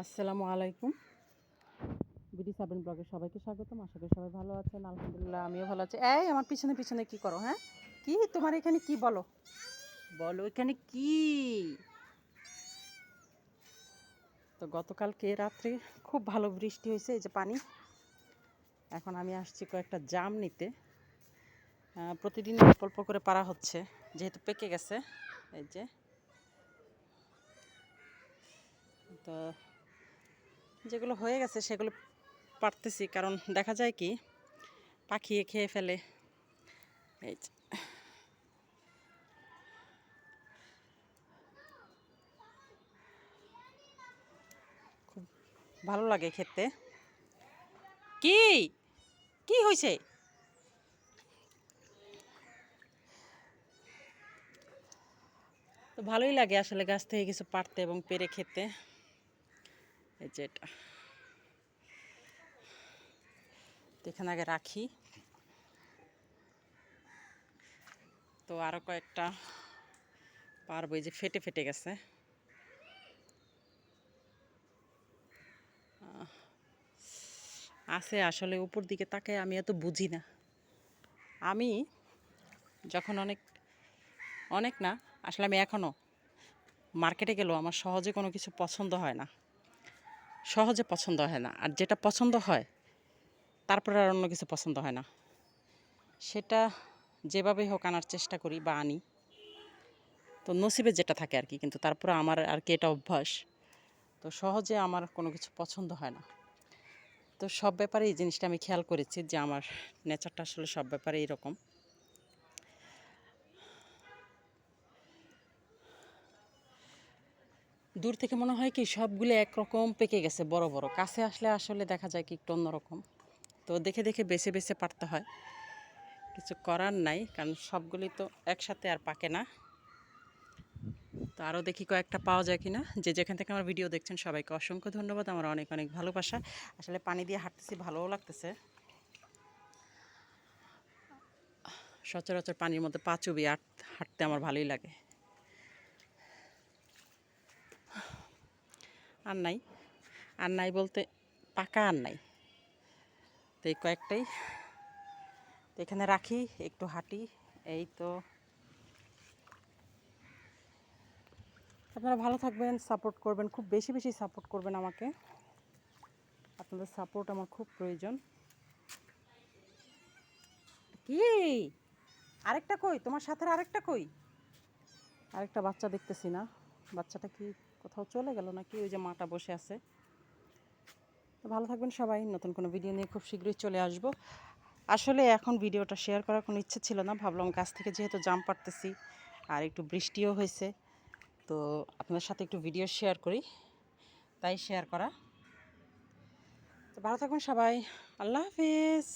আসসালামু আলাইকুম। বিডি সাবেন ব্লগে সবাইকে স্বাগতম আশা করি সবাই ভালো আছেন আলহামদুলিল্লাহ আমিও ভালো আছি। এই আমার পিছনে পিছনে কি করো হ্যাঁ? কি? তোমার এখানে কি বলো? বলো এখানে কি? তো গতকালকে রাত্রে খুব ভালো বৃষ্টি হয়েছে এই যে পানি। এখন আমি আসছি কয়েকটা জাম নিতে। প্রতিদিন অল্প অল্প করে পারা হচ্ছে যেহেতু পেকে গেছে এই যে। তো যেগুলো হয়ে গেছে সেগুলো পারতেছি, কারণ দেখা যায় কি, পাখিয়ে খেয়ে ফেলে। এই খুব ভালো লাগে খেতে। কি? কি হয়েছে তো ভালোই লাগে আসলে গাছ থেকে কিছু পারতে এবং পেরে খেতে। এই যে এটা। এখানে আগে রাখি। তো আরও কয়েকটা পারব, এই যে ফেটে ফেটে গেছে। আছে আসলে উপর দিকে তাকে আমি এত বুঝি না। আমি যখন অনেক অনেক না, আসলে আমি এখনও মার্কেটে গেলেও আমার সহজে কোনো কিছু পছন্দ হয় না। সহজে পছন্দ হয় না। আর যেটা পছন্দ হয়, তারপরে আর অন্য কিছু পছন্দ হয় না। সেটা যেভাবেই হোক আনার চেষ্টা করি বা আনি। তো নসিবে যেটা থাকে আর কি, কিন্তু তারপরে আমার আর কি এটা অভ্যাস। তো সহজে আমার কোনো কিছু পছন্দ হয় না। তো সব ব্যাপারে এই জিনিসটা আমি খেয়াল করেছি যে আমার নেচারটা আসলে সব ব্যাপারে এরকম। দূর থেকে মনে হয় কি সবগুলো একরকম পেকে গেছে, বড় বড়। কাছে আসলে আসলে দেখা যায় কি একটু অন্যরকম। তো দেখে দেখে বেছে বেছে পারতে হয়। কিছু করার নাই, কারণ সবগুলি তো একসাথে আর পাকে না। তো আরও দেখি কয়েকটা পাওয়া যায় কিনা। যে যেখান থেকে আমার ভিডিও দেখছেন সবাইকে অসংখ্য ধন্যবাদ। আমার অনেক অনেক ভালোবাসা। আসলে পানি দিয়ে হাঁটতেছি, ভালোও লাগতেছে। সচরাচর পানির মধ্যে পা চুবি হাঁটতে আমার ভালোই লাগে। আর নাই। আর নাই বলতে পাকা আর নাই। তো এই কয়েকটাই। তো এখানে রাখি, একটু হাঁটি, এই তো। আপনারা ভালো থাকবেন, সাপোর্ট করবেন, খুব বেশি বেশি সাপোর্ট করবেন আমাকে। আপনাদের সাপোর্ট আমার খুব প্রয়োজন। কি? আরেকটা কই? তোমার সাথে আরেকটা কই? আরেকটা বাচ্চা দেখতেছি না। বাচ্চাটা কি? কোথাও চলে গেল নাকি? ওই যে মাটা বসে আছে। তো ভালো থাকবেন সবাই। নতুন কোনো ভিডিও নিয়ে খুব শীঘ্রই চলে আসব। আসলে এখন ভিডিওটা শেয়ার করার কোনো ইচ্ছে ছিল না। ভাবলাম গাছ থেকে যেহেতু জাম পারতেছি আর একটু বৃষ্টিও হয়েছে, তো আপনাদের সাথে একটু ভিডিও শেয়ার করি। তাই শেয়ার করা। তো ভালো থাকবেন সবাই। আল্লাহ হাফিজ।